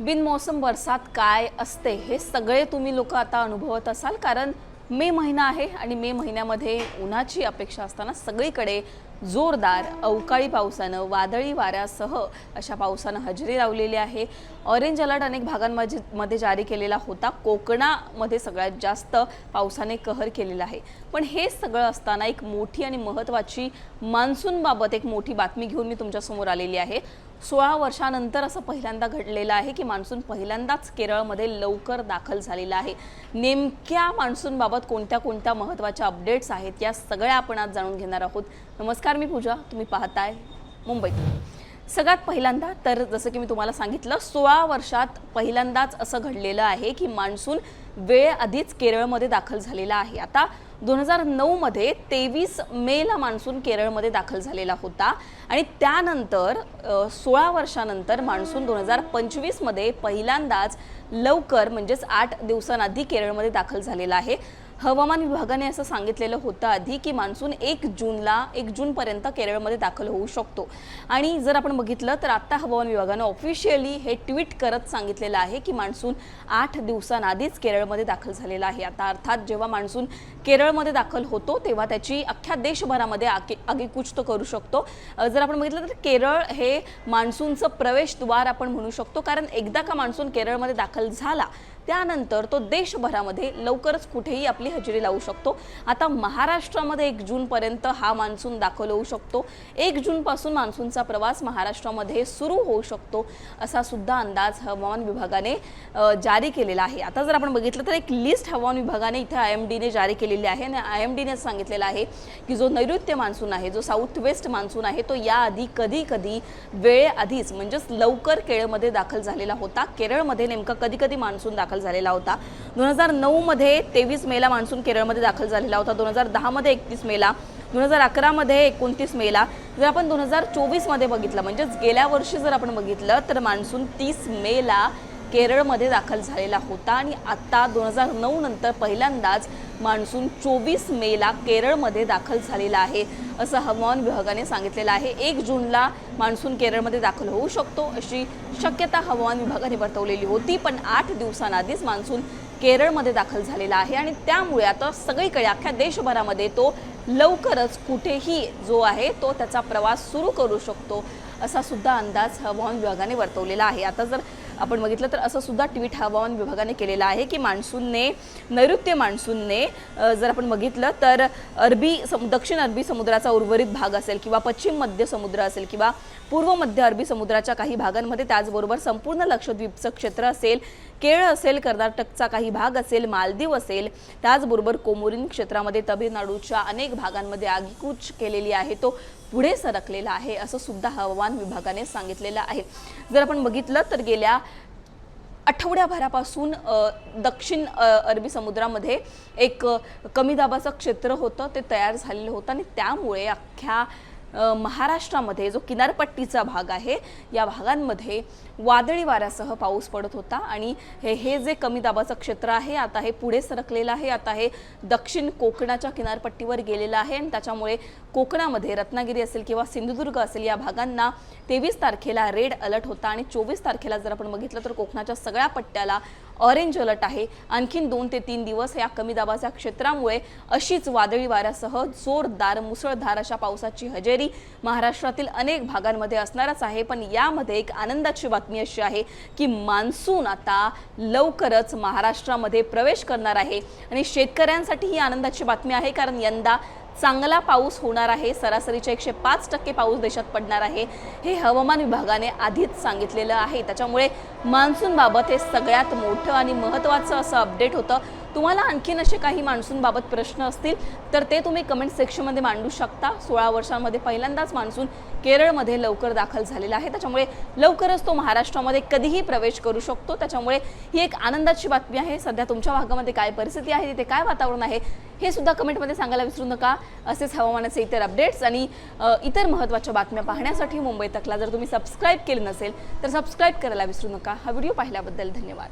बिनमोसम बरसात काय असते हे सगळे तुम्ही लोक आता अनुभवत असाल. कारण मे महिना आहे आणि मे महिन्यामध्ये उन्हाची अपेक्षा असताना सगळीकडे जोरदार अवकाळी पावसानं वादळी वाऱ्यासह अशा पावसानं हजेरी लावलेली आहे. ऑरेंज अलर्ट अनेक भागांमध्ये मध्ये जारी केलेला होता. कोकणामध्ये सगळ्यात जास्त पावसाने कहर केलेला आहे. पण हे सगळं असताना एक मोठी आणि महत्त्वाची मान्सूनबाबत एक मोठी बातमी घेऊन मी तुमच्यासमोर आलेली आहे. सोळा वर्षानंतर असं पहिल्यांदा घडलेलं आहे की मान्सून पहिल्यांदाच केरळमध्ये लवकर दाखल झालेला आहे. नेमक्या मान्सूनबाबत कोणत्या कोणत्या महत्त्वाच्या अपडेट्स आहेत या सगळ्या आपण आज जाणून घेणार आहोत. नमस्कार. मी पूजा तुम्ही पाहताय मुंबईत. सगळ्यात पहिल्यांदा तर जसं की मी तुम्हाला सांगितलं सोळा वर्षात पहिल्यांदाच असं घडलेलं आहे की मान्सून वेळ आधीच केरळमध्ये दाखल झालेला आहे. आता दोन हजार नऊमध्ये तेवीस मेला मान्सून केरळमध्ये दाखल झालेला होता आणि त्यानंतर सोळा वर्षानंतर मान्सून दोन हजार पंचवीसमध्ये पहिल्यांदाच लवकर म्हणजेच आठ दिवसांआधी केरळमध्ये दाखल झालेला आहे. हवामान विभागाने असं सांगितलेलं होतं आधी की मान्सून एक जूनला एक जूनपर्यंत केरळमध्ये दाखल होऊ शकतो. आणि जर आपण बघितलं तर आत्ता हवामान विभागानं ऑफिशियली हे ट्विट करत सांगितलेलं आहे की मान्सून आठ दिवसांआधीच केरळमध्ये दाखल झालेला आहे. आता अर्थात जेव्हा मान्सून केरळमध्ये दाखल होतो तेव्हा त्याची अख्ख्या देशभरामध्ये आगे आगेकूच तो करू शकतो. जर आपण बघितलं तर केरळ हे मान्सूनचं प्रवेशद्वार आपण म्हणू शकतो. कारण एकदा का मान्सून केरळमध्ये दाखल झाला त्यानंतर तो देशभरामध्ये लवकरच कुठेही आपली हजेरी लावू शकतो. आता महाराष्ट्रामध्ये एक जूनपर्यंत हा मान्सून दाखल होऊ शकतो. एक जूनपासून मान्सूनचा प्रवास महाराष्ट्रामध्ये सुरू होऊ शकतो असा सुद्धा अंदाज हवामान विभागाने जारी केलेला आहे. आता जर आपण बघितलं तर एक लिस्ट हवामान विभागाने इथे आय एम डीने जारी केलेली आहे आणि आय एम डीने सांगितलेलं आहे की जो नैऋत्य मान्सून आहे जो साऊथ वेस्ट मान्सून आहे तो याआधी कधी कधी वेळेआधीच म्हणजेच लवकर केरळमध्ये दाखल झालेला होता. केरळमध्ये नेमका कधी कधी मान्सून दाखल झालेला होता. दोन हजार नऊमध्ये तेवीस मेला मान्सून केरळमध्ये दाखल झालेला होता. दोन हजार दहामध्ये एकतीस मेला. दोन हजार अकरामध्ये एकोणतीस मेला. जर आपण दोन हजार चोवीसमध्ये बघितलं म्हणजेच गेल्या वर्षी जर आपण बघितलं तर मान्सून तीस मेला केरळमध्ये दाखल झालेला होता आणि आत्ता दोन हजार नऊ नंतर पहिल्यांदाच मान्सून चोवीस मेला केरळमध्ये दाखल झालेला आहे असं हवामान विभागाने सांगितलेलं आहे. एक जूनला मान्सून केरळमध्ये दाखल होऊ शकतो अशी शक्यता हवामान विभागाने वर्तवलेली होती पण आठ दिवसांआधीच मान्सून केरळमध्ये दाखल झालेला आहे आणि त्यामुळे आता सगळीकडे अख्ख्या देशभरामध्ये तो लवकरच कुठेही जो आहे तो त्याचा प्रवास सुरू करू शकतो असा सुद्धा अंदाज हवामान विभागाने वर्तवलेला आहे. आता जर आपण बघितलं तर असं सुद्धा ट्विट हवामान विभागाने केलेलं आहे की मान्सूनने नैऋत्य मान्सूनने जर आपण बघितलं तर अरबी सम दक्षिण अरबी समुद्राचा उर्वरित भाग असेल किंवा पश्चिम मध्य समुद्र असेल किंवा पूर्व मध्य अरबी समुद्राच्या काही भागांमध्ये त्याचबरोबर संपूर्ण लक्षद्वीपचं क्षेत्र असेल केरळ असेल कर्नाटकचा काही भाग असेल मालदीव असेल त्याचबरोबर कोमोरिन क्षेत्रामध्ये तमिळनाडूच्या अनेक भागांमध्ये आगीकूच केलेली आहे तो पुढे सरकलेला आहे असं सुद्धा हवामान विभागाने सांगितलेलं आहे. जर आपण बघितलं तर गेल्या आठवड्याभरापासून दक्षिण अरबी समुद्रामध्ये एक कमी दाबाचं क्षेत्र होतं ते तयार झालेलं होतं आणि त्यामुळे अख्ख्या महाराष्ट्रामध्ये जो किनारपट्टीचा भाग आहे या भागांमध्ये वादळी वाऱ्यासह पाऊस पडत होता आणि हे हे जे कमी दाबाचं क्षेत्र आहे आता हे पुढे सरकलेलं आहे आता हे दक्षिण कोकणाच्या किनारपट्टीवर गेलेलं आहे आणि त्याच्यामुळे कोकणामध्ये रत्नागिरी असेल किंवा सिंधुदुर्ग असेल या भागांना तेवीस तारखेला रेड अलर्ट होता आणि चोवीस तारखेला जर आपण बघितलं तर कोकणाच्या सगळ्या पट्ट्याला ऑरेंज अलर्ट आहे. आणखीन दोन ते तीन दिवस या कमी दाबाच्या क्षेत्रामुळे अशीच वादळी वाऱ्यासह जोरदार मुसळधार अशा पावसाची हजेरी महाराष्ट्रातील अनेक भागांमध्ये असणारच आहे. पण यामध्ये एक आनंदाची बातमी अशी आहे की मान्सून आता लवकरच महाराष्ट्रामध्ये प्रवेश करणार आहे. आणि शेतकऱ्यांसाठी ही आनंदाची बातमी आहे कारण यंदा चांगला पाऊस होणार आहे. सरासरीच्या एकशे पाच टक्के पाऊस देशात पडणार आहे. हे हवामान विभागाने आधीच सांगितलेलं आहे. त्याच्यामुळे मान्सूनबाबत हे सगळ्यात मोठं आणि महत्त्वाचं असं अपडेट होतं. तुम्हाला आणखीन असे काही मान्सूनबाबत प्रश्न असतील तर ते तुम्ही कमेंट सेक्शनमध्ये मांडू शकता. सोळा वर्षांमध्ये पहिल्यांदाच मान्सून केरळमध्ये लवकर दाखल झालेला आहे. त्याच्यामुळे लवकरच तो महाराष्ट्रामध्ये कधीही प्रवेश करू शकतो. त्याच्यामुळे ही एक आनंदाची बातमी आहे. सध्या तुमच्या भागामध्ये काय परिस्थिती आहे तिथे काय वातावरण आहे हे सुद्धा कमेंटमध्ये सांगायला विसरू नका. असेच हवामानाचे इतर अपडेट्स आणि इतर महत्त्वाच्या बातम्या पाहण्यासाठी मुंबई तकला जर तुम्ही सबस्क्राईब केली नसेल तर सबस्क्राईब करायला विसरू नका. हा व्हिडिओ पाहिल्याबद्दल धन्यवाद.